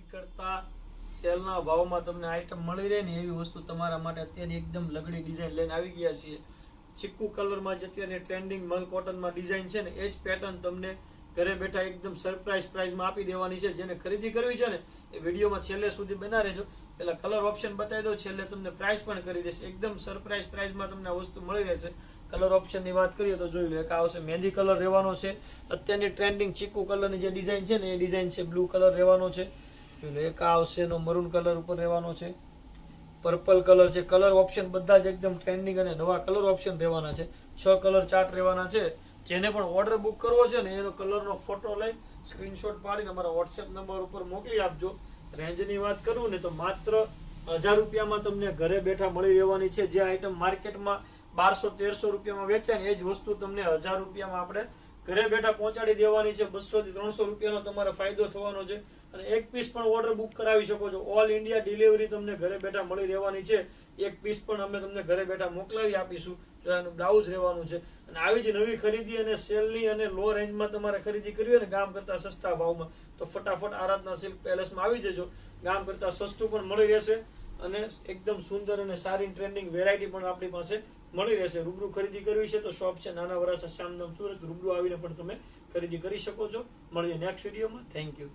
કરતા સેલના ભાવમાં તમને આઈટમ મળી રહે ને એવી વસ્તુ તમારા માટે અત્યારે એકદમ લગડી ડિઝાઇન લઈને આવી ગયા છીએ. ચીકુ કલરમાં જે અત્યારે ટ્રેન્ડિંગ મલ કોટનમાં ડિઝાઇન છે ને એ જ પેટર્ન તમને ઘરે બેઠા એકદમ સરપ્રાઇઝ પ્રાઇઝમાં આપી દેવાની છે. જેને ખરીદી કરવી છે ને એ વિડીયોમાં છેલ્લે સુધી બના રહેજો. પેલા કલર ઓપ્શન બતાવી દો છેલ્લે તમને પ્રાઇસ પણ કરી દેશે. એકદમ સરપ્રાઇઝ પ્રાઇઝમાં તમને આ વસ્તુ મળી રહેશે. કલર ઓપ્શનની વાત કરીએ તો જોઈ લો, એક આવશે મહેંદી કલર રહેવાનો છે. અત્યારની ટ્રેન્ડિંગ ચીકુ કલરની જે ડિઝાઇન છે ને એ ડિઝાઇન છે બ્લુ કલર રહેવાનો છે. જોઈ એક આવશે એનો મરૂન કલર ઉપર રહેવાનો છે. પર્પલ કલર છે. કલર ઓપ્શન બધા જ એકદમ ટ્રેન્ડિંગ અને નવા કલર ઓપ્શન રહેવાના છે. છ કલર ચાર્ટ રહેવાના છે. જેને પણ ઓર્ડર બુક કરવો છે ને, એનો કલરનો ફોટો લઈ સ્ક્રીનશોટ પાડીને અમારા વોટ્સએપ નંબર ઉપર મોકલી આપજો. રેન્જની વાત કરું ને, તો માત્ર હજાર રૂપિયામાં તમને ઘરે બેઠા મળી રહેવાની છે. જે આઈટમ માર્કેટમાં બારસો તેરસો રૂપિયામાં વેચાય ને, એ જ વસ્તુ તમને હજાર રૂપિયામાં આપણે ઘરે બેઠા પહોંચાડી દેવાની છે. બસો થી ત્રણસો રૂપિયાનો તમારે ફાયદો થવાનો છે. અને એક પીસ પણ ઓર્ડર બુક કરાવી શકો છો. ઓલ ઇન્ડિયા ડિલિવરી તમને ઘરે બેઠા મળી રહેવાની છે. એક પીસ પણ અમે તમને ઘરે બેઠા મોકલાવી આપીશું. જો એનું બ્લાઉઝ રહેવાનું છે. અને આવી જ નવી ખરીદી અને સેલની અને લો રેન્જમાં તમારે ખરીદી કરવી અને ગામ કરતા સસ્તા ભાવમાં, તો ફટાફટ આરાધના સિલ્ક પેલેસમાં આવી જજો. ગામ કરતા સસ્તું પણ મળી રહેશે. અને એકદમ સુંદર અને સારી ટ્રેન્ડિંગ વેરાયટી પણ આપણી પાસે મળી રહેશે. રૂબરૂ ખરીદી કરવી છે તો શોપ છે નાના વરાછા શ્યામધામ સુરત. રૂબરૂ આવીને પણ તમે ખરીદી કરી શકો છો. મળીએ નેક્સ્ટ વિડીયોમાં થેન્ક યુ